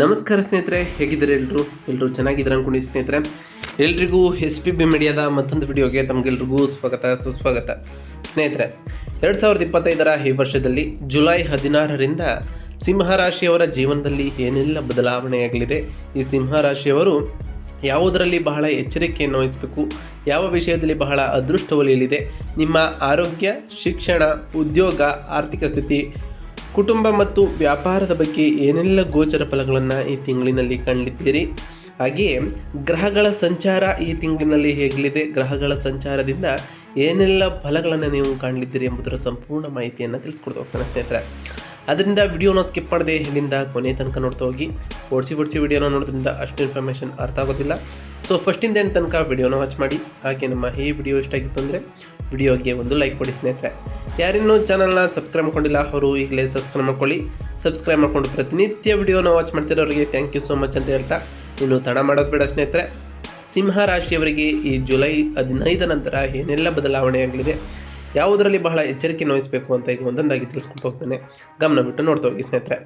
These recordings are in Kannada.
ನಮಸ್ಕಾರ ಸ್ನೇಹಿತರೆ, ಹೇಗಿದ್ದಾರೆ ಎಲ್ಲರೂ ಎಲ್ಲರೂ ಚೆನ್ನಾಗಿದ್ದಾರೆ ಅಂದ್ಕೊಂಡು ಸ್ನೇಹಿತರೆ. ಎಲ್ರಿಗೂ ಎಸ್ ಪಿ ಬಿ ಮೀಡಿಯಾದ ಮತ್ತೊಂದು ವಿಡಿಯೋಗೆ ತಮಗೆಲ್ರಿಗೂ ಸ್ವಾಗತ, ಸುಸ್ವಾಗತ. ಸ್ನೇಹಿತರೆ, ಎರಡು ಸಾವಿರದ ಇಪ್ಪತ್ತೈದರ ಈ ವರ್ಷದಲ್ಲಿ ಜುಲೈ ಹದಿನಾರರಿಂದ ಸಿಂಹರಾಶಿಯವರ ಜೀವನದಲ್ಲಿ ಏನೆಲ್ಲ ಬದಲಾವಣೆಯಾಗಲಿದೆ? ಈ ಸಿಂಹರಾಶಿಯವರು ಯಾವುದರಲ್ಲಿ ಬಹಳ ಎಚ್ಚರಿಕೆಯನ್ನು ವಹಿಸಬೇಕು? ಯಾವ ವಿಷಯದಲ್ಲಿ ಬಹಳ ಅದೃಷ್ಟ ಒಲಿಯಲಿದೆ? ನಿಮ್ಮ ಆರೋಗ್ಯ, ಶಿಕ್ಷಣ, ಉದ್ಯೋಗ, ಆರ್ಥಿಕ ಸ್ಥಿತಿ ಕುಟುಂಬ ಮತ್ತು ವ್ಯಾಪಾರದ ಬಗ್ಗೆ ಏನೆಲ್ಲ ಗೋಚರ ಫಲಗಳನ್ನು ಈ ತಿಂಗಳಿನಲ್ಲಿ ಕಂಡಿದ್ದೀರಿ? ಹಾಗೆಯೇ ಗ್ರಹಗಳ ಸಂಚಾರ ಈ ತಿಂಗಳಿನಲ್ಲಿ ಹೇಗಲಿದೆ? ಗ್ರಹಗಳ ಸಂಚಾರದಿಂದ ಏನೆಲ್ಲ ಫಲಗಳನ್ನು ನೀವು ಕಾಣಲಿದ್ದೀರಿ ಎಂಬುದರ ಸಂಪೂರ್ಣ ಮಾಹಿತಿಯನ್ನು ತಿಳಿಸ್ಕೊಡ್ತಾ ಹೋಗ್ತಾನೆ ಸ್ನೇಹಿತರೆ ಅದರಿಂದ ವಿಡಿಯೋನ ಸ್ಕಿಪ್ ಮಾಡದೆ ಇಲ್ಲಿಂದ ಕೊನೆ ತನಕ ನೋಡ್ತಾ ಹೋಗಿ. ಓಡಿಸಿ ಓಡಿಸಿ ವಿಡಿಯೋನ ನೋಡೋದ್ರಿಂದ ಅಷ್ಟು ಇನ್ಫಾರ್ಮೇಷನ್ ಅರ್ಥ ಆಗೋದಿಲ್ಲ. ಸೊ ಫಸ್ಟಿಂದ ಏನು ತನಕ ವಿಡಿಯೋನ ವಾಚ್ ಮಾಡಿ. ಹಾಗೆ ನಮ್ಮ ಈ ವಿಡಿಯೋ ಇಷ್ಟ ಆಗಿತ್ತು ಅಂದರೆ ವಿಡಿಯೋಗೆ ಒಂದು ಲೈಕ್ ಕೊಡಿ ಸ್ನೇಹಿತರೆ. ಯಾರಿನ್ನೂ ಚಾನಲ್ನ ಸಬ್ಸ್ಕ್ರೈಬ್ ಮಾಡ್ಕೊಂಡಿಲ್ಲ, ಅವರು ಈಗಲೇ ಸಬ್ಸ್ಕ್ರೈಬ್ ಮಾಡ್ಕೊಳ್ಳಿ. ಸಬ್ಸ್ಕ್ರೈಬ್ ಮಾಡ್ಕೊಂಡು ಪ್ರತಿನಿತ್ಯ ವಿಡಿಯೋನ ವಾಚ್ ಮಾಡ್ತಿರೋರಿಗೆ ಥ್ಯಾಂಕ್ ಯು ಸೋ ಮಚ್ ಅಂತ ಹೇಳ್ತಾ ಇನ್ನು ತಡ ಮಾಡೋದು ಬೇಡ ಸ್ನೇಹಿತರೆ. ಸಿಂಹ ರಾಶಿಯವರಿಗೆ ಈ ಜುಲೈ ಹದಿನೈದ ನಂತರ ಏನೆಲ್ಲ ಬದಲಾವಣೆಯಾಗಲಿದೆ ಯಾವುದರಲ್ಲಿ ಬಹಳ ಎಚ್ಚರಿಕೆ ವಹಿಸಬೇಕು ಅಂತ ಈಗ ಒಂದೊಂದಾಗಿ ತಿಳಿಸ್ಕೊಂಡು ಹೋಗ್ತಾನೆ. ಗಮನ ಬಿಟ್ಟು ನೋಡ್ತಾ ಹೋಗಿ ಸ್ನೇಹಿತರೆ.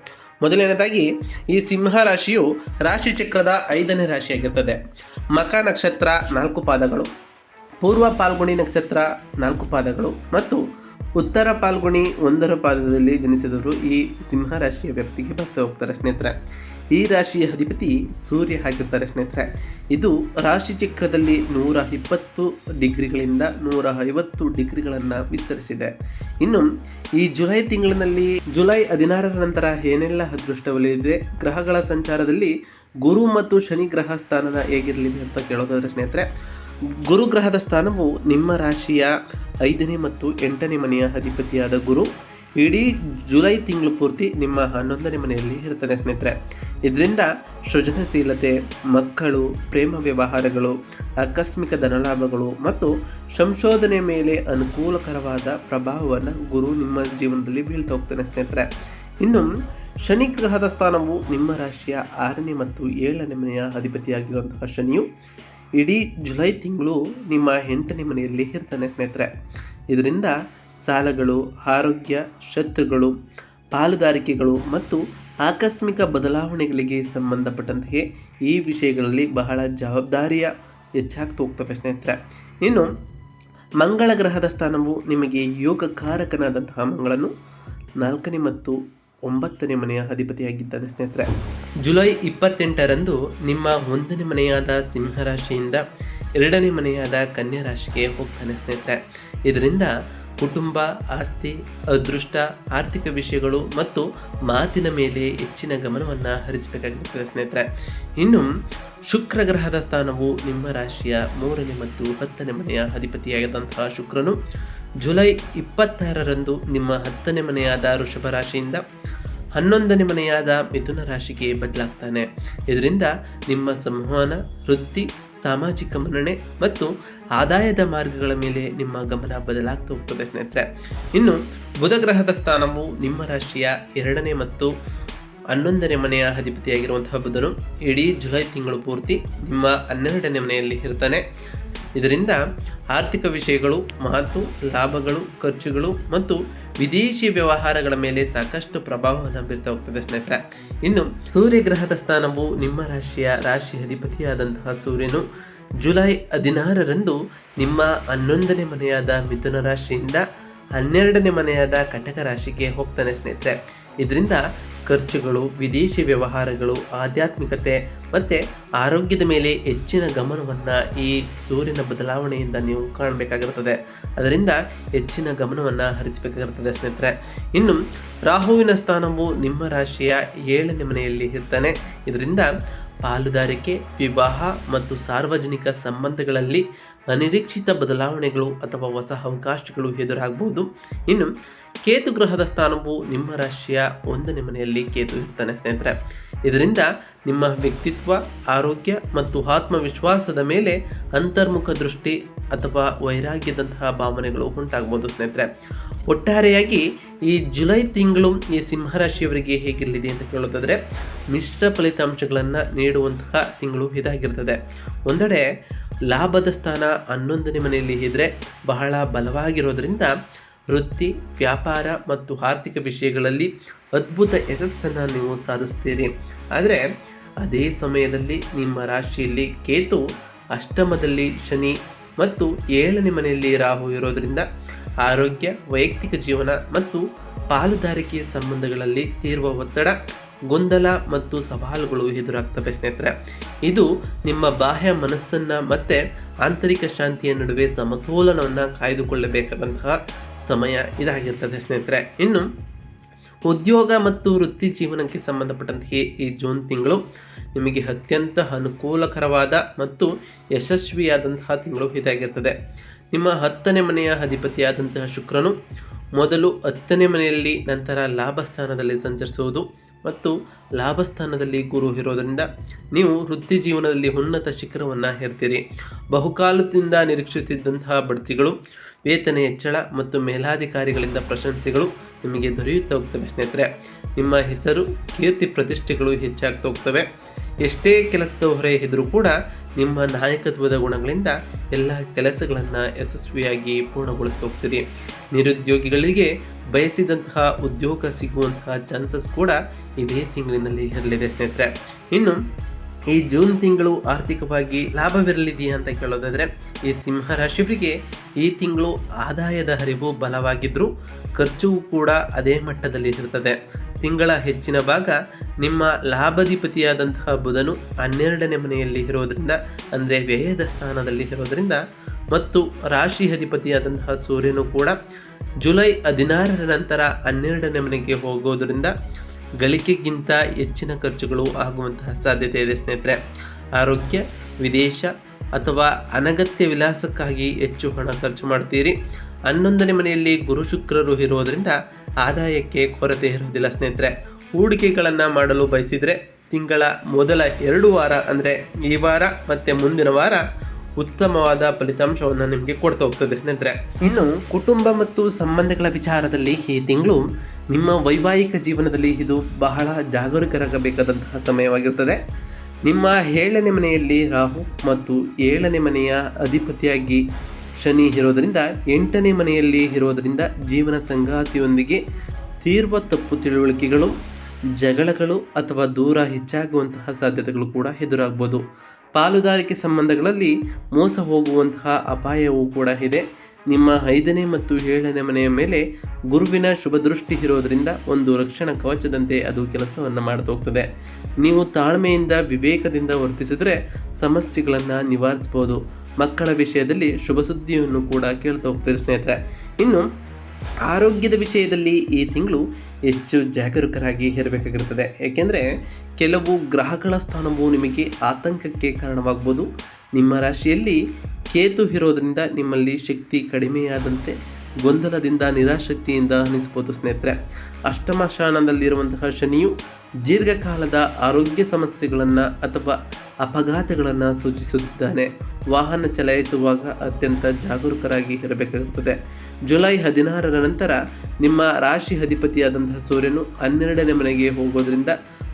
ಮೊದಲನೇದಾಗಿ ಈ ಸಿಂಹ ರಾಶಿಯು ರಾಶಿ ಚಕ್ರದ ಐದನೇ ರಾಶಿಯಾಗಿರ್ತದೆ. ಮಕ ನಕ್ಷತ್ರ ನಾಲ್ಕು ಪಾದಗಳು, ಪೂರ್ವ ಪಾಲ್ಗುಣಿ ನಕ್ಷತ್ರ ನಾಲ್ಕು ಪಾದಗಳು ಮತ್ತು ಉತ್ತರ ಪಾಲ್ಗುಣಿ ಒಂದರ ಪಾದದಲ್ಲಿ ಜನಿಸಿದವರು ಈ ಸಿಂಹ ರಾಶಿಯ ವ್ಯಕ್ತಿಗೆ ಬರ್ತಾ ಹೋಗ್ತಾರೆ ಸ್ನೇಹಿತರೆ. ಈ ರಾಶಿಯ ಅಧಿಪತಿ ಸೂರ್ಯ ಆಗಿರ್ತಾರೆ ಸ್ನೇಹಿತರೆ. ಇದು ರಾಶಿ ಚಕ್ರದಲ್ಲಿ ನೂರ ಇಪ್ಪತ್ತು ಡಿಗ್ರಿಗಳಿಂದ ನೂರ ಐವತ್ತು ಡಿಗ್ರಿಗಳನ್ನು ವಿಸ್ತರಿಸಿದೆ. ಇನ್ನು ಈ ಜುಲೈ ತಿಂಗಳಿನಲ್ಲಿ ಜುಲೈ ಹದಿನಾರರ ನಂತರ ಏನೆಲ್ಲ ಅದೃಷ್ಟ ಒಲಿದಿದೆ, ಗ್ರಹಗಳ ಸಂಚಾರದಲ್ಲಿ ಗುರು ಮತ್ತು ಶನಿ ಗ್ರಹ ಸ್ಥಾನದ ಹೇಗಿರಲಿ ಅಂತ ಕೇಳೋದಾದ್ರೆ ಸ್ನೇಹಿತರೆ ಗುರುಗ್ರಹದ ಸ್ಥಾನವು ನಿಮ್ಮ ರಾಶಿಯ ಐದನೇ ಮತ್ತು ಎಂಟನೇ ಮನೆಯ ಅಧಿಪತಿಯಾದ ಗುರು. ಇಡೀ ಜುಲೈ ತಿಂಗಳು ಪೂರ್ತಿ ನಿಮ್ಮ ಹನ್ನೊಂದನೇ ಮನೆಯಲ್ಲಿ ಇರ್ತಾನೆ ಸ್ನೇಹಿತರೆ. ಇದರಿಂದ ಸೃಜನಶೀಲತೆ, ಮಕ್ಕಳು, ಪ್ರೇಮ ವ್ಯವಹಾರಗಳು, ಆಕಸ್ಮಿಕ ಧನಲಾಭಗಳು ಮತ್ತು ಸಂಶೋಧನೆ ಮೇಲೆ ಅನುಕೂಲಕರವಾದ ಪ್ರಭಾವವನ್ನು ಗುರು ನಿಮ್ಮ ಜೀವನದಲ್ಲಿ ಬೀಳ್ತಾ ಹೋಗ್ತಾನೆ ಸ್ನೇಹಿತರೆ. ಇನ್ನು ಶನಿ ಗ್ರಹದ ಸ್ಥಾನವು ನಿಮ್ಮ ರಾಶಿಯ ಆರನೇ ಮತ್ತು ಏಳನೇ ಮನೆಯ ಅಧಿಪತಿಯಾಗಿರುವಂತಹ ಶನಿಯು ಇಡೀ ಜುಲೈ ತಿಂಗಳು ನಿಮ್ಮ ಎಂಟನೇ ಮನೆಯಲ್ಲಿ ಇರ್ತಾನೆ ಸ್ನೇಹಿತರೆ. ಇದರಿಂದ ಸಾಲಗಳು, ಆರೋಗ್ಯ, ಶತ್ರುಗಳು, ಪಾಲುದಾರಿಕೆಗಳು ಮತ್ತು ಆಕಸ್ಮಿಕ ಬದಲಾವಣೆಗಳಿಗೆ ಸಂಬಂಧಪಟ್ಟಂತೆ ಈ ವಿಷಯಗಳಲ್ಲಿ ಬಹಳ ಜವಾಬ್ದಾರಿಯ ಹೆಚ್ಚಾಗ್ತಾ ಹೋಗ್ತವೆ ಸ್ನೇಹಿತರೆ. ಇನ್ನು ಮಂಗಳ ಗ್ರಹದ ಸ್ಥಾನವು ನಿಮಗೆ ಯೋಗಕಾರಕನಾದಂತಹ ಮಂಗಳನು ನಾಲ್ಕನೇ ಮತ್ತು ಒಂಬತ್ತನೇ ಮನೆಯ ಅಧಿಪತಿಯಾಗಿದ್ದಾನೆ ಸ್ನೇಹಿತರೆ. ಜುಲೈ ಇಪ್ಪತ್ತೆಂಟರಂದು ನಿಮ್ಮ ಒಂದನೇ ಮನೆಯಾದ ಸಿಂಹರಾಶಿಯಿಂದ ಎರಡನೇ ಮನೆಯಾದ ಕನ್ಯಾ ರಾಶಿಗೆ ಹೋಗ್ತಾನೆ ಸ್ನೇಹಿತರೆ. ಇದರಿಂದ ಕುಟುಂಬ, ಆಸ್ತಿ, ಅದೃಷ್ಟ, ಆರ್ಥಿಕ ವಿಷಯಗಳು ಮತ್ತು ಮಾತಿನ ಮೇಲೆ ಹೆಚ್ಚಿನ ಗಮನವನ್ನು ಹರಿಸಬೇಕಾಗಿರುತ್ತದೆ ಸ್ನೇಹಿತರೆ. ಇನ್ನು ಶುಕ್ರ ಗ್ರಹದ ಸ್ಥಾನವು ನಿಮ್ಮ ರಾಶಿಯ ಮೂರನೇ ಮತ್ತು ಹತ್ತನೇ ಮನೆಯ ಅಧಿಪತಿಯಾದಂತಹ ಶುಕ್ರನು ಜುಲೈ ಇಪ್ಪತ್ತಾರರಂದು ನಿಮ್ಮ ಹತ್ತನೇ ಮನೆಯಾದ ಋಷಭ ರಾಶಿಯಿಂದ ಹನ್ನೊಂದನೇ ಮನೆಯಾದ ಮಿಥುನ ರಾಶಿಗೆ ಬದಲಾಗ್ತಾನೆ. ಇದರಿಂದ ನಿಮ್ಮ ಸಂವಹನ, ವೃತ್ತಿ, ಸಾಮಾಜಿಕ ಮನ್ನಣೆ ಮತ್ತು ಆದಾಯದ ಮಾರ್ಗಗಳ ಮೇಲೆ ನಿಮ್ಮ ಗಮನ ಬದಲಾಗ್ತಾ ಹೋಗ್ತದೆ ಸ್ನೇಹಿತರೆ. ಇನ್ನು ಬುಧ ಗ್ರಹದ ಸ್ಥಾನವು ನಿಮ್ಮ ರಾಶಿಯ ಎರಡನೇ ಮತ್ತು ಹನ್ನೊಂದನೇ ಮನೆಯ ಅಧಿಪತಿಯಾಗಿರುವಂತಹ ಬುಧನು ಇಡೀ ಜುಲೈ ತಿಂಗಳು ಪೂರ್ತಿ ನಿಮ್ಮ ಹನ್ನೆರಡನೇ ಮನೆಯಲ್ಲಿ ಇರ್ತಾನೆ. ಇದರಿಂದ ಆರ್ಥಿಕ ವಿಷಯಗಳು, ಮಾತು, ಲಾಭಗಳು, ಖರ್ಚುಗಳು ಮತ್ತು ವಿದೇಶಿ ವ್ಯವಹಾರಗಳ ಮೇಲೆ ಸಾಕಷ್ಟು ಪ್ರಭಾವವನ್ನು ಬೀರ್ತಾ ಹೋಗ್ತದೆ ಸ್ನೇಹಿತರೆ. ಇನ್ನು ಸೂರ್ಯ ಗ್ರಹದ ಸ್ಥಾನವು ನಿಮ್ಮ ರಾಶಿಯ ರಾಶಿ ಅಧಿಪತಿಯಾದಂತಹ ಸೂರ್ಯನು ಜುಲೈ ಹದಿನಾರರಂದು ನಿಮ್ಮ ಹನ್ನೊಂದನೇ ಮನೆಯಾದ ಮಿಥುನ ರಾಶಿಯಿಂದ ಹನ್ನೆರಡನೇ ಮನೆಯಾದ ಕಟಕ ರಾಶಿಗೆ ಹೋಗ್ತಾನೆ ಸ್ನೇಹಿತರೆ. ಇದರಿಂದ ಖರ್ಚುಗಳು, ವಿದೇಶಿ ವ್ಯವಹಾರಗಳು, ಆಧ್ಯಾತ್ಮಿಕತೆ ಮತ್ತು ಆರೋಗ್ಯದ ಮೇಲೆ ಹೆಚ್ಚಿನ ಗಮನವನ್ನು ಈ ಸೂರ್ಯನ ಬದಲಾವಣೆಯಿಂದ ನೀವು ಕಾಣಬೇಕಾಗಿರುತ್ತದೆ ಅದರಿಂದ ಹೆಚ್ಚಿನ ಗಮನವನ್ನು ಹರಿಸಬೇಕಾಗಿರ್ತದೆ ಸ್ನೇಹಿತರೆ. ಇನ್ನು ರಾಹುವಿನ ಸ್ಥಾನವು ನಿಮ್ಮ ರಾಶಿಯ ಏಳನೇ ಮನೆಯಲ್ಲಿ ಇರ್ತಾನೆ. ಇದರಿಂದ ಪಾಲುದಾರಿಕೆ, ವಿವಾಹ ಮತ್ತು ಸಾರ್ವಜನಿಕ ಸಂಬಂಧಗಳಲ್ಲಿ ಅನಿರೀಕ್ಷಿತ ಬದಲಾವಣೆಗಳು ಅಥವಾ ಹೊಸ ಅವಕಾಶಗಳು ಎದುರಾಗಬಹುದು ಇನ್ನು, ಕೇತು ಗ್ರಹದ ಸ್ಥಾನವು ನಿಮ್ಮ ರಾಶಿಯ ಒಂದನೇ ಮನೆಯಲ್ಲಿ ಕೇತು ಇರ್ತಾನೆ ಸ್ನೇಹಿತರೆ. ಇದರಿಂದ ನಿಮ್ಮ ವ್ಯಕ್ತಿತ್ವ, ಆರೋಗ್ಯ ಮತ್ತು ಆತ್ಮವಿಶ್ವಾಸದ ಮೇಲೆ ಅಂತರ್ಮುಖ ದೃಷ್ಟಿ ಅಥವಾ ವೈರಾಗ್ಯದಂತಹ ಭಾವನೆಗಳು ಉಂಟಾಗ್ಬೋದು ಸ್ನೇಹಿತರೆ. ಒಟ್ಟಾರೆಯಾಗಿ ಈ ಜುಲೈ ತಿಂಗಳು ಈ ಸಿಂಹರಾಶಿಯವರಿಗೆ ಹೇಗಿರಲಿದೆ ಅಂತ ಕೇಳೋದಾದರೆ ಮಿಶ್ರ ಫಲಿತಾಂಶಗಳನ್ನು ನೀಡುವಂತಹ ತಿಂಗಳು ಇದಾಗಿರ್ತದೆ. ಒಂದೆಡೆ ಲಾಭದ ಸ್ಥಾನ ಹನ್ನೊಂದನೇ ಮನೆಯಲ್ಲಿ ಇದ್ದರೆ ಬಹಳ ಬಲವಾಗಿರೋದರಿಂದ ವೃತ್ತಿ, ವ್ಯಾಪಾರ ಮತ್ತು ಆರ್ಥಿಕ ವಿಷಯಗಳಲ್ಲಿ ಅದ್ಭುತ ಯಶಸ್ಸನ್ನು ನೀವು ಸಾಧಿಸ್ತೀರಿ. ಆದರೆ ಅದೇ ಸಮಯದಲ್ಲಿ ನಿಮ್ಮ ರಾಶಿಯಲ್ಲಿ ಕೇತು ಅಷ್ಟಮದಲ್ಲಿ ಶನಿ ಮತ್ತು ಏಳನೇ ಮನೆಯಲ್ಲಿ ರಾಹು ಇರೋದರಿಂದ ಆರೋಗ್ಯ, ವೈಯಕ್ತಿಕ ಜೀವನ ಮತ್ತು ಪಾಲುದಾರಿಕೆ ಸಂಬಂಧಗಳಲ್ಲಿ ತೀರುವ ಒತ್ತಡ, ಗೊಂದಲ ಮತ್ತು ಸವಾಲುಗಳು ಎದುರಾಗ್ತವೆ ಸ್ನೇಹಿತರೆ. ಇದು ನಿಮ್ಮ ಬಾಹ್ಯ ಮನಸ್ಸನ್ನು ಮತ್ತೆ ಆಂತರಿಕ ಶಾಂತಿಯ ನಡುವೆ ಸಮತೋಲನವನ್ನು ಕಾಯ್ದುಕೊಳ್ಳಬೇಕಾದಂತಹ ಸಮಯ ಇದಾಗಿರ್ತದೆ ಸ್ನೇಹಿತರೆ. ಇನ್ನು ಉದ್ಯೋಗ ಮತ್ತು ವೃತ್ತಿ ಜೀವನಕ್ಕೆ ಸಂಬಂಧಪಟ್ಟಂತೆ ಈ ಜೂನ್ ತಿಂಗಳು ನಿಮಗೆ ಅತ್ಯಂತ ಅನುಕೂಲಕರವಾದ ಮತ್ತು ಯಶಸ್ವಿಯಾದಂತಹ ತಿಂಗಳು ಇದಾಗಿರ್ತದೆ. ನಿಮ್ಮ ಹತ್ತನೇ ಮನೆಯ ಅಧಿಪತಿಯಾದಂತಹ ಶುಕ್ರನು ಮೊದಲು ಹತ್ತನೇ ಮನೆಯಲ್ಲಿ ನಂತರ ಲಾಭಸ್ಥಾನದಲ್ಲಿ ಸಂಚರಿಸುವುದು ಮತ್ತು ಲಾಭಸ್ಥಾನದಲ್ಲಿ ಗುರು ಇರೋದರಿಂದ ನೀವು ವೃತ್ತಿ ಜೀವನದಲ್ಲಿ ಉನ್ನತ ಶಿಖರವನ್ನು ಹೇರ್ತೀರಿ ಬಹುಕಾಲದಿಂದ ನಿರೀಕ್ಷಿಸುತ್ತಿದ್ದಂತಹ ಬಡ್ತಿಗಳು ವೇತನ ಹೆಚ್ಚಳ ಮತ್ತು ಮೇಲಾಧಿಕಾರಿಗಳಿಂದ ಪ್ರಶಂಸೆಗಳು ನಿಮಗೆ ದೊರೆಯುತ್ತಾ ಹೋಗ್ತವೆ, ಸ್ನೇಹಿತರೆ. ನಿಮ್ಮ ಹೆಸರು, ಕೀರ್ತಿ ಪ್ರತಿಷ್ಠೆಗಳು ಹೆಚ್ಚಾಗ್ತಾ ಹೋಗ್ತವೆ. ಎಷ್ಟೇ ಕೆಲಸದ ಹೊರೆ ಇದ್ದರೂ ಕೂಡ ನಿಮ್ಮ ನಾಯಕತ್ವದ ಗುಣಗಳಿಂದ ಎಲ್ಲ ಕೆಲಸಗಳನ್ನು ಯಶಸ್ವಿಯಾಗಿ ಪೂರ್ಣಗೊಳಿಸ್ತಾ ಹೋಗ್ತೀರಿ. ನಿರುದ್ಯೋಗಿಗಳಿಗೆ ಬಯಸಿದಂತಹ ಉದ್ಯೋಗ ಸಿಗುವಂತಹ ಚಾನ್ಸಸ್ ಕೂಡ ಇದೇ ತಿಂಗಳಿನಲ್ಲಿ ಇರಲಿದೆ, ಸ್ನೇಹಿತರೆ. ಇನ್ನು ಈ ಜೂನ್ ತಿಂಗಳು ಆರ್ಥಿಕವಾಗಿ ಲಾಭವಿರಲಿದೆಯಾ ಅಂತ ಕೇಳೋದಾದರೆ ಈ ಸಿಂಹ ರಾಶಿಯವರಿಗೆ ಈ ತಿಂಗಳು ಆದಾಯದ ಹರಿವು ಬಲವಾಗಿದ್ದರೂ ಖರ್ಚು ಕೂಡ ಅದೇ ಮಟ್ಟದಲ್ಲಿ ಇರುತ್ತದೆ. ತಿಂಗಳ ಹೆಚ್ಚಿನ ಭಾಗ ನಿಮ್ಮ ಲಾಭಾಧಿಪತಿಯಾದಂತಹ ಬುಧನು ಹನ್ನೆರಡನೇ ಮನೆಯಲ್ಲಿ ಇರೋದರಿಂದ, ಅಂದರೆ ವ್ಯಯದ ಸ್ಥಾನದಲ್ಲಿ ಇರೋದರಿಂದ ಮತ್ತು ರಾಶಿ ಅಧಿಪತಿಯಾದಂತಹ ಸೂರ್ಯನು ಕೂಡ ಜುಲೈ ಹದಿನಾರರ ನಂತರ ಹನ್ನೆರಡನೇ ಮನೆಗೆ ಹೋಗೋದರಿಂದ ಗಳಿಕೆಗಿಂತ ಹೆಚ್ಚಿನ ಖರ್ಚುಗಳು ಆಗುವಂತಹ ಸಾಧ್ಯತೆ ಇದೆ ಸ್ನೇಹಿತರೆ. ಆರೋಗ್ಯ, ವಿದೇಶ ಅಥವಾ ಅನಗತ್ಯ ವಿಲಾಸಕ್ಕಾಗಿ ಹೆಚ್ಚು ಹಣ ಖರ್ಚು ಮಾಡ್ತೀರಿ. ಹನ್ನೊಂದನೇ ಮನೆಯಲ್ಲಿ ಗುರು ಶುಕ್ರರು ಇರುವುದರಿಂದ ಆದಾಯಕ್ಕೆ ಕೊರತೆ ಇರುವುದಿಲ್ಲ ಸ್ನೇಹಿತರೆ. ಹೂಡಿಕೆಗಳನ್ನು ಮಾಡಲು ಬಯಸಿದರೆ ತಿಂಗಳ ಮೊದಲ ಎರಡು ವಾರ ಅಂದರೆ ಈ ವಾರ ಮತ್ತು ಮುಂದಿನ ವಾರ ಉತ್ತಮವಾದ ಫಲಿತಾಂಶವನ್ನು ನಿಮಗೆ ಕೊಡ್ತಾ ಹೋಗ್ತದೆ ಸ್ನೇಹಿತರೆ. ಇನ್ನು ಕುಟುಂಬ ಮತ್ತು ಸಂಬಂಧಗಳ ವಿಚಾರದಲ್ಲಿ ಈ ತಿಂಗಳು ನಿಮ್ಮ ವೈವಾಹಿಕ ಜೀವನದಲ್ಲಿ ಇದು ಬಹಳ ಜಾಗರೂಕರಾಗಬೇಕಾದಂತಹ ಸಮಯವಾಗಿರುತ್ತದೆ ನಿಮ್ಮ ಏಳನೇ ಮನೆಯಲ್ಲಿ ರಾಹು ಮತ್ತು ಏಳನೇ ಮನೆಯ ಅಧಿಪತಿಯಾಗಿ ಶನಿ ಇರೋದರಿಂದ, ಎಂಟನೇ ಮನೆಯಲ್ಲಿ ಇರೋದರಿಂದ ಜೀವನ ಸಂಗಾತಿಯೊಂದಿಗೆ ತೀರ್ವ ತಪ್ಪು ತಿಳುವಳಿಕೆಗಳು, ಜಗಳಗಳು ಅಥವಾ ದೂರ ಹೆಚ್ಚಾಗುವಂತಹ ಸಾಧ್ಯತೆಗಳು ಕೂಡ ಎದುರಾಗ್ಬೋದು. ಪಾಲುದಾರಿಕೆ ಸಂಬಂಧಗಳಲ್ಲಿ ಮೋಸ ಹೋಗುವಂತಹ ಅಪಾಯವೂ ಕೂಡ ಇದೆ. ನಿಮ್ಮ ಐದನೇ ಮತ್ತು ಏಳನೇ ಮನೆಯ ಮೇಲೆ ಗುರುವಿನ ಶುಭ ದೃಷ್ಟಿ ಇರೋದರಿಂದ ಒಂದು ರಕ್ಷಣಾ ಕವಚದಂತೆ ಅದು ಕೆಲಸವನ್ನು ಮಾಡ್ತಾ ಹೋಗ್ತದೆ. ನೀವು ತಾಳ್ಮೆಯಿಂದ ವಿವೇಕದಿಂದ ವರ್ತಿಸಿದರೆ ಸಮಸ್ಯೆಗಳನ್ನು ನಿವಾರಿಸ್ಬೋದು. ಮಕ್ಕಳ ವಿಷಯದಲ್ಲಿ ಶುಭ ಸುದ್ದಿಯನ್ನು ಕೂಡ ಕೇಳ್ತಾ ಹೋಗ್ತದೆ ಸ್ನೇಹಿತರೆ. ಇನ್ನು ಆರೋಗ್ಯದ ವಿಷಯದಲ್ಲಿ ಈ ತಿಂಗಳು ಹೆಚ್ಚು ಜಾಗರೂಕರಾಗಿ ಇರಬೇಕಾಗಿರುತ್ತದೆ ಏಕೆಂದರೆ ಕೆಲವು ಗ್ರಹಗಳ ಸ್ಥಾನವು ನಿಮಗೆ ಆತಂಕಕ್ಕೆ ಕಾರಣವಾಗ್ಬೋದು. ನಿಮ್ಮ ರಾಶಿಯಲ್ಲಿ ಕೇತು ಇರೋದರಿಂದ ನಿಮ್ಮಲ್ಲಿ ಶಕ್ತಿ ಕಡಿಮೆಯಾದಂತೆ ಗೊಂದಲದಿಂದ, ನಿರಾಶಕ್ತಿಯಿಂದ ಅನಿಸ್ಬೋದು ಸ್ನೇಹಿತರೆ. ಅಷ್ಟಮ ಶಾನದಲ್ಲಿರುವಂತಹ ಶನಿಯು ದೀರ್ಘಕಾಲದ ಆರೋಗ್ಯ ಸಮಸ್ಯೆಗಳನ್ನು ಅಥವಾ ಅಪಘಾತಗಳನ್ನು ಸೂಚಿಸುತ್ತಿದ್ದಾನೆ. ವಾಹನ ಚಲಾಯಿಸುವಾಗ ಅತ್ಯಂತ ಜಾಗರೂಕರಾಗಿ ಇರಬೇಕಾಗುತ್ತದೆ. ಜುಲೈ ಹದಿನಾರರ ನಂತರ ನಿಮ್ಮ ರಾಶಿ ಅಧಿಪತಿಯಾದಂತಹ ಸೂರ್ಯನು ಹನ್ನೆರಡನೇ ಮನೆಗೆ ಹೋಗೋದ್ರಿಂದ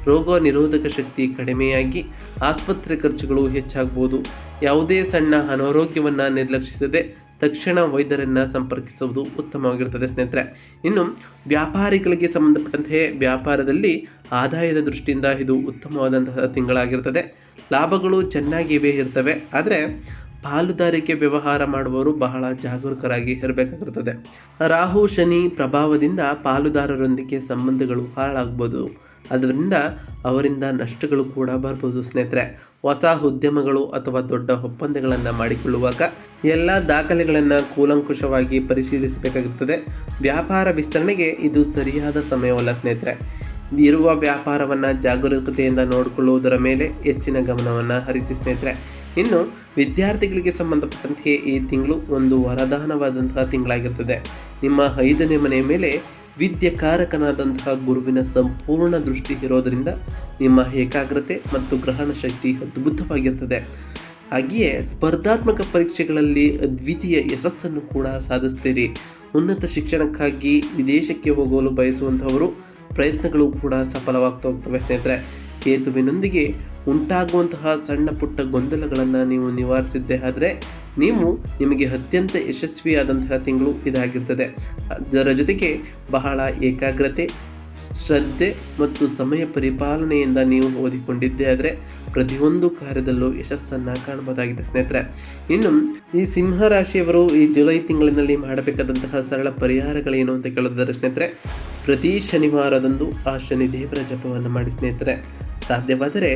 ರೋಗ ನಿರೋಧಕ ಶಕ್ತಿ ಕಡಿಮೆಯಾಗಿ ಆಸ್ಪತ್ರೆ ಖರ್ಚುಗಳು ಹೆಚ್ಚಾಗಬಹುದು ಯಾವುದೇ ಸಣ್ಣ ಅನಾರೋಗ್ಯವನ್ನು ನಿರ್ಲಕ್ಷಿಸದೆ ತಕ್ಷಣ ವೈದ್ಯರನ್ನು ಸಂಪರ್ಕಿಸುವುದು ಉತ್ತಮವಾಗಿರುತ್ತದೆ ಸ್ನೇಹಿತರೆ. ಇನ್ನು ವ್ಯಾಪಾರಿಗಳಿಗೆ ಸಂಬಂಧಪಟ್ಟಂತೆ ವ್ಯಾಪಾರದಲ್ಲಿ ಆದಾಯದ ದೃಷ್ಟಿಯಿಂದ ಇದು ಉತ್ತಮವಾದಂತಹ ತಿಂಗಳಾಗಿರ್ತದೆ. ಲಾಭಗಳು ಚೆನ್ನಾಗಿವೆ ಇರ್ತವೆ. ಆದರೆ ಪಾಲುದಾರಿಕೆ ವ್ಯವಹಾರ ಮಾಡುವವರು ಬಹಳ ಜಾಗರೂಕರಾಗಿ ಇರಬೇಕಾಗಿರುತ್ತದೆ ರಾಹು, ಶನಿ ಪ್ರಭಾವದಿಂದ ಪಾಲುದಾರರೊಂದಿಗೆ ಸಂಬಂಧಗಳು ಹಾಳಾಗ್ಬೋದು. ಅದರಿಂದ ಅವರಿಂದ ನಷ್ಟಗಳು ಕೂಡ ಬರ್ಬೋದು ಸ್ನೇಹಿತರೆ. ಹೊಸ ಉದ್ಯಮಗಳು ಅಥವಾ ದೊಡ್ಡ ಒಪ್ಪಂದಗಳನ್ನು ಮಾಡಿಕೊಳ್ಳುವಾಗ ಎಲ್ಲ ದಾಖಲೆಗಳನ್ನು ಕೂಲಂಕುಷವಾಗಿ ಪರಿಶೀಲಿಸಬೇಕಾಗಿರ್ತದೆ. ವ್ಯಾಪಾರ ವಿಸ್ತರಣೆಗೆ ಇದು ಸರಿಯಾದ ಸಮಯವಲ್ಲ ಸ್ನೇಹಿತರೆ. ಇರುವ ವ್ಯಾಪಾರವನ್ನು ಜಾಗರೂಕತೆಯಿಂದ ನೋಡಿಕೊಳ್ಳುವುದರ ಮೇಲೆ ಹೆಚ್ಚಿನ ಗಮನವನ್ನು ಹರಿಸಿ ಸ್ನೇಹಿತರೆ. ಇನ್ನು ವಿದ್ಯಾರ್ಥಿಗಳಿಗೆ ಸಂಬಂಧಪಟ್ಟಂತೆ ಈ ತಿಂಗಳು ಒಂದು ವರದಾನವಾದಂತಹ ತಿಂಗಳಾಗಿರ್ತದೆ. ನಿಮ್ಮ ಐದನೇ ಮನೆಯ ಮೇಲೆ ವಿದ್ಯಕಾರಕನಾದಂತಹ ಗುರುವಿನ ಸಂಪೂರ್ಣ ದೃಷ್ಟಿ ಇರೋದರಿಂದ ನಿಮ್ಮ ಏಕಾಗ್ರತೆ ಮತ್ತು ಗ್ರಹಣ ಶಕ್ತಿ ಅದ್ಭುತವಾಗಿರ್ತದೆ. ಹಾಗೆಯೇ ಸ್ಪರ್ಧಾತ್ಮಕ ಪರೀಕ್ಷೆಗಳಲ್ಲಿ ಅದ್ವಿತೀಯ ಯಶಸ್ಸನ್ನು ಕೂಡ ಸಾಧಿಸ್ತೀರಿ. ಉನ್ನತ ಶಿಕ್ಷಣಕ್ಕಾಗಿ ವಿದೇಶಕ್ಕೆ ಹೋಗಲು ಬಯಸುವಂಥವರು ಪ್ರಯತ್ನಗಳು ಕೂಡ ಸಫಲವಾಗ್ತಾ ಹೋಗ್ತವೆ ಸ್ನೇಹಿತರೆ. ಕೇತುವಿನೊಂದಿಗೆ ಉಂಟಾಗುವಂತಹ ಸಣ್ಣ ಪುಟ್ಟ ಗೊಂದಲಗಳನ್ನು ನೀವು ನಿವಾರಿಸಿದ್ದೇ ಆದರೆ ನೀವು ನಿಮಗೆ ಅತ್ಯಂತ ಯಶಸ್ವಿಯಾದಂತಹ ತಿಂಗಳು ಇದಾಗಿರ್ತದೆ. ಅದರ ಜೊತೆಗೆ ಬಹಳ ಏಕಾಗ್ರತೆ, ಶ್ರದ್ಧೆ ಮತ್ತು ಸಮಯ ಪರಿಪಾಲನೆಯಿಂದ ನೀವು ಓದಿಕೊಂಡಿದ್ದೇ ಆದರೆ ಪ್ರತಿಯೊಂದು ಕಾರ್ಯದಲ್ಲೂ ಯಶಸ್ಸನ್ನು ಕಾಣಬಹುದಾಗಿದೆ ಸ್ನೇಹಿತರೆ. ಇನ್ನು ಈ ಸಿಂಹ ರಾಶಿಯವರು ಈ ಜುಲೈ ತಿಂಗಳಿನಲ್ಲಿ ಮಾಡಬೇಕಾದಂತಹ ಸರಳ ಪರಿಹಾರಗಳೇನು ಅಂತ ಕೇಳೋದಾದ್ರೆ ಸ್ನೇಹಿತರೆ, ಪ್ರತಿ ಶನಿವಾರದಂದು ಆ ಶನಿ ದೇವರ ಜಪವನ್ನು ಮಾಡಿ ಸ್ನೇಹಿತರೆ. ಸಾಧ್ಯವಾದರೆ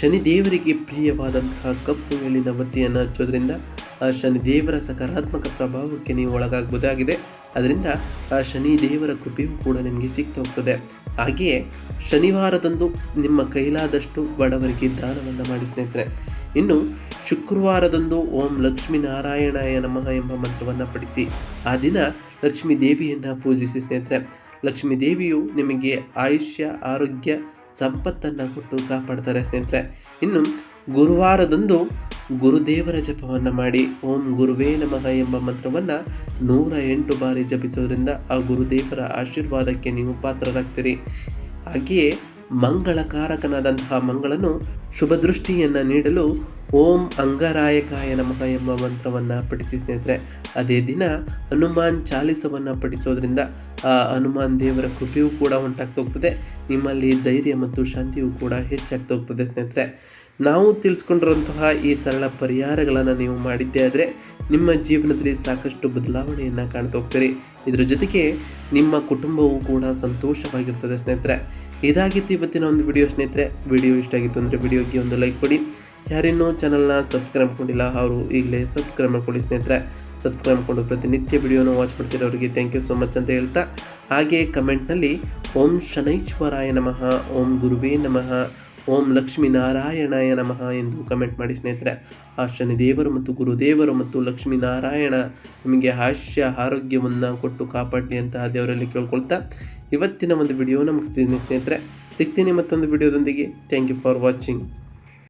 ಶನಿ ದೇವರಿಗೆ ಪ್ರಿಯವಾದಂತಹ ಕಪ್ಪು ಎಳ್ಳಿನ ಬತ್ತಿಯನ್ನು ಹಚ್ಚೋದ್ರಿಂದ, ಆ ಶನಿ ದೇವರ ಸಕಾರಾತ್ಮಕ ಪ್ರಭಾವಕ್ಕೆ ನೀವು ಒಳಗಾಗಬಹುದಾಗಿದೆ. ಅದರಿಂದ ಆ ಶನಿ ದೇವರ ಕೃಪೆಯೂ ಕೂಡ ನಿಮಗೆ ಸಿಗ್ತಾ ಹೋಗ್ತದೆ ಹಾಗೆಯೇ ಶನಿವಾರದಂದು ನಿಮ್ಮ ಕೈಲಾದಷ್ಟು ಬಡವರಿಗೆ ದಾನವನ್ನು ಮಾಡಿ ಸ್ನೇಹಿತರೆ. ಇನ್ನು ಶುಕ್ರವಾರದಂದು ಓಂ ಲಕ್ಷ್ಮೀ ನಾರಾಯಣಾಯ ನಮಃ ಎಂಬ ಮಂತ್ರವನ್ನು ಪಡಿಸಿ ಆ ದಿನ ಲಕ್ಷ್ಮೀ ದೇವಿಯನ್ನು ಪೂಜಿಸಿ ಸ್ನೇಹಿತರೆ. ಲಕ್ಷ್ಮೀ ದೇವಿಯು ನಿಮಗೆ ಆಯುಷ್ಯ, ಆರೋಗ್ಯ ಸಂಪತ್ತನ್ನು ಹುಟ್ಟು ಕಾಪಾಡ್ತಾರೆ ಸ್ನೇಹಿತರೆ. ಇನ್ನು ಗುರುವಾರದಂದು ಗುರುದೇವರ ಜಪವನ್ನು ಮಾಡಿ ಓಂ ಗುರುವೇ ನಮಃ ಎಂಬ ಮಂತ್ರವನ್ನು ನೂರ ಎಂಟು ಬಾರಿ ಜಪಿಸೋದ್ರಿಂದ ಆ ಗುರುದೇವರ ಆಶೀರ್ವಾದಕ್ಕೆ ನೀವು ಪಾತ್ರರಾಗ್ತೀರಿ. ಹಾಗೆಯೇ ಮಂಗಳಕಾರಕನಾದಂತಹ ಮಂಗಳನು ಶುಭ ದೃಷ್ಟಿಯನ್ನು ನೀಡಲು ಓಂ ಅಂಗರಾಯಕಾಯ ನಮಃ ಎಂಬ ಮಂತ್ರವನ್ನು ಪಠಿಸಿ ಸ್ನೇಹಿತರೆ. ಅದೇ ದಿನ ಹನುಮಾನ್ ಚಾಲಿಸವನ್ನು ಪಠಿಸೋದ್ರಿಂದ, ಆ ಹನುಮಾನ್ ದೇವರ ಕೃಪೆಯೂ ಕೂಡ ಉಂಟಾಗ್ತಾ ಹೋಗ್ತದೆ ನಿಮ್ಮಲ್ಲಿ ಧೈರ್ಯ ಮತ್ತು ಶಾಂತಿಯೂ ಕೂಡ ಹೆಚ್ಚಾಗ್ತಾ ಹೋಗ್ತದೆ ಸ್ನೇಹಿತರೆ. ನಾವು ತಿಳಿಸ್ಕೊಂಡಿರುವಂತಹ ಈ ಸರಳ ಪರಿಹಾರಗಳನ್ನು ನೀವು ಮಾಡಿದ್ದೇ ಆದರೆ, ನಿಮ್ಮ ಜೀವನದಲ್ಲಿ ಸಾಕಷ್ಟು ಬದಲಾವಣೆಯನ್ನು ಕಾಣ್ತಾ ಹೋಗ್ತೀರಿ ಇದರ ಜೊತೆಗೆ ನಿಮ್ಮ ಕುಟುಂಬವೂ ಕೂಡ ಸಂತೋಷವಾಗಿರ್ತದೆ ಸ್ನೇಹಿತರೆ. ಇದಾಗಿತ್ತು ಇವತ್ತಿನ ಒಂದು ವಿಡಿಯೋ ಸ್ನೇಹಿತರೆ. ವಿಡಿಯೋ ಇಷ್ಟ ಆಗಿತ್ತು ಅಂದರೆ ವಿಡಿಯೋಗೆ ಒಂದು ಲೈಕ್ ಕೊಡಿ. ಯಾರಿನ್ನೂ ಚಾನಲ್ನ ಸಬ್ಸ್ಕ್ರೈಬ್ ಮಾಡ್ಕೊಂಡಿಲ್ಲ ಅವರು ಈಗಲೇ ಸಬ್ಸ್ಕ್ರೈಬ್ ಮಾಡ್ಕೊಳ್ಳಿ ಸ್ನೇಹಿತರೆ. ಸಬ್ಸ್ಕ್ರೈಬ್ ಮಾಡ್ಕೊಂಡು ಪ್ರತಿನಿತ್ಯ ವಿಡಿಯೋನ ವಾಚ್ ಮಾಡ್ತಿರೋರಿಗೆ ಥ್ಯಾಂಕ್ ಯು ಸೊ ಮಚ್ ಅಂತ ಹೇಳ್ತಾ, ಹಾಗೆ ಕಮೆಂಟ್ನಲ್ಲಿ ಓಂ ಶನೈಶ್ವರಾಯ ನಮಃ, ಓಂ ಗುರುವೇ ನಮಃ, ಓಂ ಲಕ್ಷ್ಮೀನಾರಾಯಣಾಯ ನಮಃ ಎಂದು ಕಮೆಂಟ್ ಮಾಡಿ ಸ್ನೇಹಿತರೆ. ಆ ಶನಿ ದೇವರು ಮತ್ತು ಗುರುದೇವರು ಮತ್ತು ಲಕ್ಷ್ಮೀನಾರಾಯಣ ನಿಮಗೆ ಹಾಸ್ಯ ಆರೋಗ್ಯವನ್ನು ಕೊಟ್ಟು ಕಾಪಾಡಲಿ ಅಂತ ದೇವರಲ್ಲಿ ಕೇಳ್ಕೊಳ್ತಾ, ಇವತ್ತಿನ ಒಂದು ವಿಡಿಯೋನ ಮುಗಿಸ್ತಿದ್ದೀನಿ ಸ್ನೇಹಿತರೆ. ಸಿಗ್ತೀನಿ ಮತ್ತೊಂದು ವಿಡಿಯೋದೊಂದಿಗೆ ಥ್ಯಾಂಕ್ ಯು ಫಾರ್ ವಾಚಿಂಗ್